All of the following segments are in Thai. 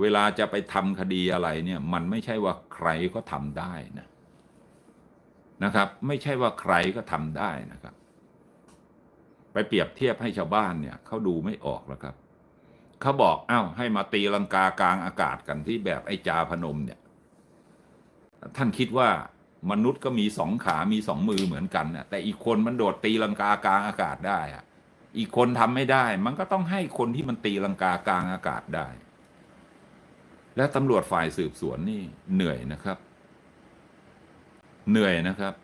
เวลาจะไปทำคดีอะไรเนี่ยมันไม่ใช่ว่าใครก็ทำได้นะนะครับ ไม่ใช่ว่าใครก็ทำได้นะครับ ไปเปรียบเทียบให้ชาวบ้านเนี่ยเขาดูไม่ออกแล้วครับเขาบอกอ้าวให้มาตีลังกากลางอากาศกันที่แบบไอ้จาพนมเนี่ย ท่านคิดว่ามนุษย์ก็มีสองขามีสองมือเหมือนกันนะแต่อีกคนมันโดดตีลังกากลางอากาศได้อะอีกคนทำไม่ได้ มันก็ต้องให้คนที่มันตีลังกากลางอากาศได้ และตำรวจฝ่ายสืบสวนนี่เหนื่อยนะครับ เหนื่อยนะครับ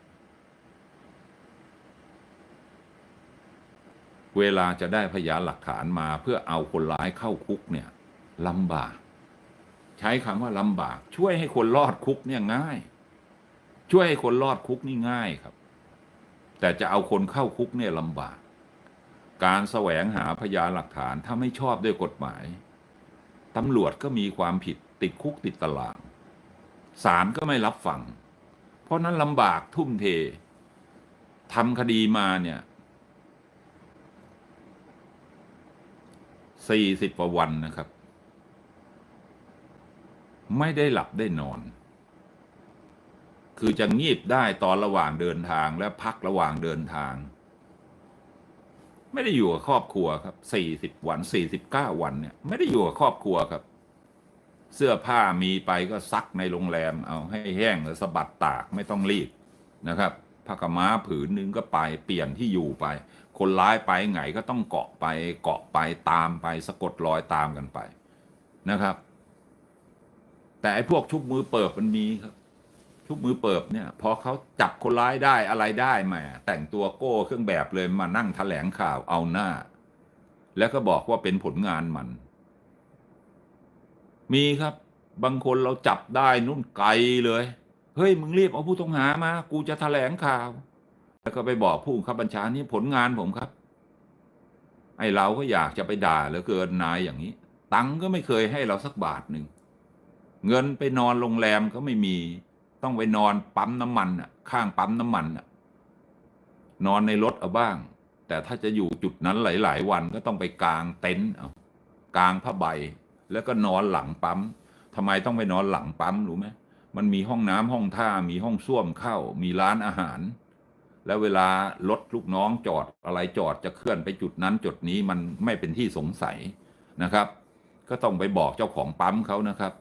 เวลาจะได้พยานหลักฐานมาเพื่อเอาคนร้ายเข้าคุกเนี่ยลำบาก ใช้คำว่าลำบาก ช่วยให้คนรอดคุกเนี่ยง่าย ช่วยให้คนรอดคุกนี่ง่ายครับ แต่จะเอาคนเข้าคุกเนี่ยลำบาก การแสวงหาพยานหลักฐานถ้าไม่ชอบด้วยกฎหมาย ตำรวจก็มีความผิดติดคุกติดตารางศาลก็ไม่รับฟัง เพราะนั้นลำบากทุ่มเททำคดีมาเนี่ยสี่สิบกว่าวันนะครับ ไม่ได้หลับได้นอน คือจะงีบได้ตอนระหว่างเดินทางและพักระหว่างเดินทาง ไม่ได้อยู่กับครอบครัวครับสี่สิบวันสี่สิบเก้าวันเนี่ย ไม่ได้อยู่กับครอบครัวครับ เสื้อผ้ามีไปก็ซักในโรงแรม เอาให้แห้งแล้วสะบัดตากไม่ต้องรีบนะครับผ้ากม้าผืนนึงก็ไปเปลี่ยนที่อยู่ไป คนร้ายไปไงก็ต้องเกาะไปเกาะไปตามไปสะกดรอยตามกันไปนะครับ แต่ไอ้พวกชุบมือเปิบมันมีครับ ชุบมือเปิบเนี่ยพอเขาจับคนร้ายได้อะไรได้แหมาแต่งตัวโก้เครื่องแบบเลยมานั่งแถลงข่าวเอาหน้า แล้วก็บอกว่าเป็นผลงานมัน มีครับ บางคนเราจับได้นุ่นไกลเลย เฮ้ย มึงรีบเอาผู้ต้องหามา กูจะแถลงข่าว แล้วก็ไปบอกผู้บังคับบัญชานี่ผลงานผมครับ ไอเราก็อยากจะไปด่าเหลือเกินนายอย่างนี้ ตังค์ก็ไม่เคยให้เราสักบาทหนึ่งเงินไปนอนโรงแรมก็ไม่มี ต้องไปนอนปั๊มน้ำมันอะ ข้างปั๊มน้ำมันอะ นอนในรถเอาบ้าง แต่ถ้าจะอยู่จุดนั้นหลาย ๆ วันก็ต้องไปกางเต็นท์เอากางผ้าใบ แล้วก็นอนหลังปั๊มทำไมต้องไปนอนหลังปั๊มรู้ไหมมันมีห้องน้ำห้องท่ามีห้องส้วมเข้า มีร้านอาหาร แล้วเวลารถลูกน้องจอดอะไรจอดจะเคลื่อนไปจุดนั้นจุดนี้มันไม่เป็นที่สงสัยนะครับ ก็ต้องไปบอกเจ้าของปั๊มเขานะครับ